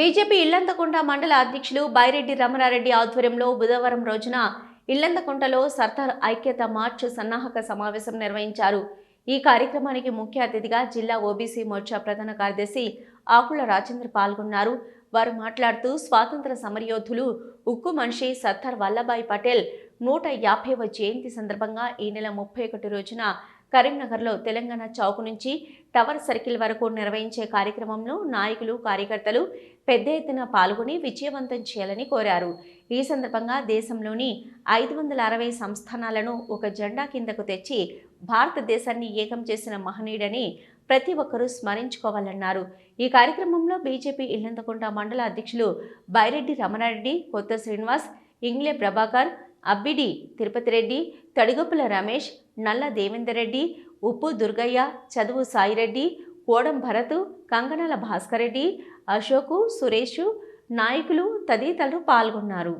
BJP Illanthakunta మండల అధ్యక్షులు బైరెడ్డి రమణారెడ్డి ఆధ్వర్యంలో బుధవారం రోజున ఇల్లంతకుంటలో సర్దార్ ఐక్యత మార్చ్ సన్నాహక సమావేశం నిర్వహించారు. ఈ కార్యక్రమానికి ముఖ్య అతిథిగా జిల్లా ఓబీసీ మోర్చా ప్రధాన కార్యదర్శి ఆకుల రాజేంద్ర పాల్గొన్నారు. వారు మాట్లాడుతూ స్వాతంత్ర సమరయోధులు ఉక్కు మనిషి సర్దార్ వల్లభాయ్ పటేల్ నూట యాభైవ జయంతి సందర్భంగా ఈ నెల ముప్పై ఒకటి రోజున కరీంనగర్లో తెలంగాణ చౌక్ నుంచి టవర్ సర్కిల్ వరకు నిర్వహించే కార్యక్రమంలో నాయకులు కార్యకర్తలు పెద్ద ఎత్తున పాల్గొని విజయవంతం చేయాలని కోరారు. ఈ సందర్భంగా దేశంలోని ఐదు వందల అరవై సంస్థానాలను ఒక జెండా కిందకు తెచ్చి భారతదేశాన్ని ఏకం చేసిన మహనీయుడని ప్రతి ఒక్కరూ స్మరించుకోవాలన్నారు. ఈ కార్యక్రమంలో బీజేపీ ఇల్లంతకుంట మండల అధ్యక్షులు బైరెడ్డి రమణారెడ్డి కొత్త శ్రీనివాస్ ఇంగ్లే ప్రభాకర్ అబ్బిడి తిరుపతి రెడ్డి తడిగొప్పుల రమేష్ నల్ల దేవేందర్ రెడ్డి ఉప్పు దుర్గయ్య చదువు సాయిరెడ్డి కోడం భరత్ కంగనాల భాస్కర్ రెడ్డి అశోకు సురేషు నాయకులు తదితరులు పాల్గొన్నారు.